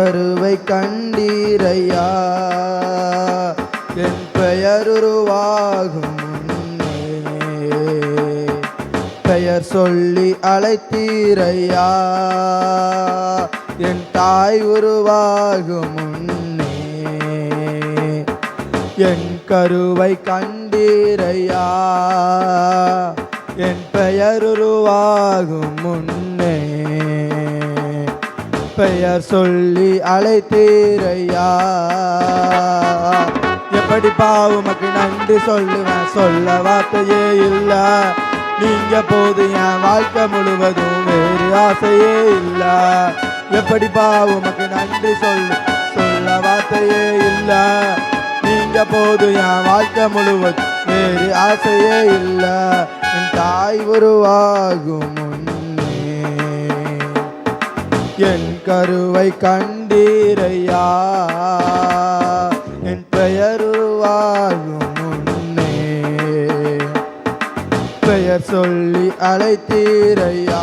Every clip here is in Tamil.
கருவை கண்டீரையா? என் பெயர் உருவாகும் பெயர் சொல்லி அழைத்தீரையா? என் தாய் உருவாகும் முன்னே என் கருவை கண்டீரையா? என் பெயர் உருவாகும் முன்னே பெயர் சொல்லி அழைத்தீரையா. எப்படி பாவுமக்கு நன்றி சொல்லுவேன்? சொல்ல வார்த்தையே இல்ல. நீங்க போது என் வாழ்க்கை முழுவதும் வேறு ஆசையே இல்ல. எப்படி பாவுமக்கு நன்றி சொல்லு சொல்ல வார்த்தையே இல்ல. நீங்க போது என் வாழ்க்கை முழுவதும் வேறு ஆசையே இல்ல. என் தாய் உருவாகும் என் கருவை கண்டீரையா? என் பெயர் உருவாகும் முன்னே பெயர் சொல்லி அழைத்தீரையா?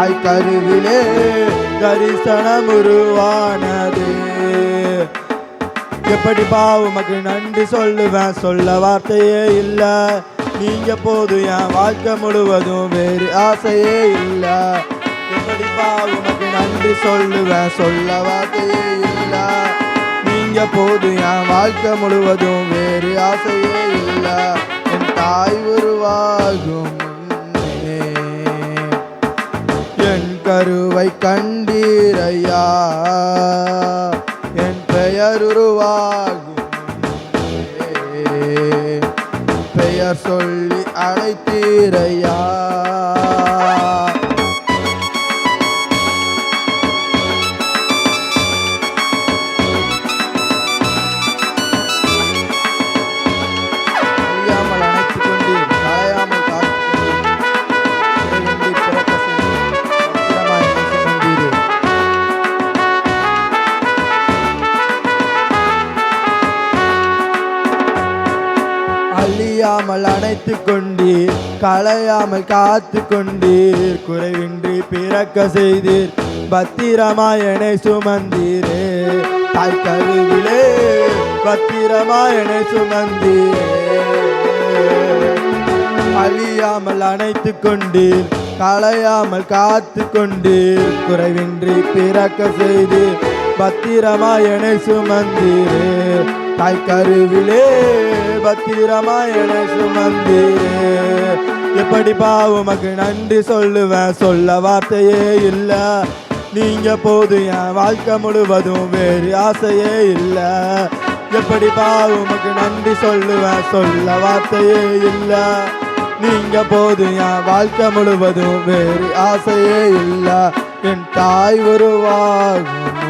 தாய் கருவிலே தரிசனம் உருவானது. எப்படி பாவுமக்கு நன்றி சொல்லுவேன். சொல்ல வார்த்தையே இல்லை. நீங்க போது என் வாழ்க்கை முழுவதும் வேறு ஆசையே இல்லை. எப்படி பாவுமக்கு நன்றி சொல்லுவேன். சொல்ல வார்த்தையே இல்லை. நீங்க போது என் வாழ்க்கை முழுவதும் வேறு ஆசையே இல்லை. என் தாய் உருவாகும். கருவை கண்டீரையா? என் பெயர் உருவாகும் பெயர் சொல்லி அழைத்தீரையா? அழியாமல் அணைத்து கொண்டீர் களையாமல் காத்து கொண்டீர் குறைவின்றி பிறக்க செய்தீர் பத்திரமாயனை சுமந்தீரே. தாய் கருவிலே பத்திரமாயனை சுமந்தீரே. அழியாமல் அணைத்து கொண்டீர் களையாமல் காத்து கொண்டீர் குறைவின்றி பிறக்க செய்து பத்திரமாயனை சுமந்தீரே. தாய் கருவிலே பக்தி ராமாயண சுமந்தீரே எப்படி பாவுமக்கு நன்றி சொல்லுவேன்? சொல்ல வார்த்தையே இல்ல. நீங்க போது என் வாழ்க்கை முழுவதும் வேறு ஆசையே இல்ல. எப்படி பாவுமக்கு நன்றி சொல்லுவேன்? சொல்ல வார்த்தையே இல்ல. நீங்க போது என் வாழ்க்கை முழுவதும் வேறு ஆசையே இல்ல. என் தாய் உருவாகும்.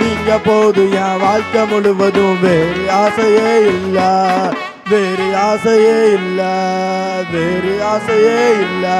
நீங்க போது என் வாழ்க்கை முழுவதும் வேறு ஆசையே இல்ல. வேறு ஆசையே இல்ல. வேறு ஆசையே இல்லை.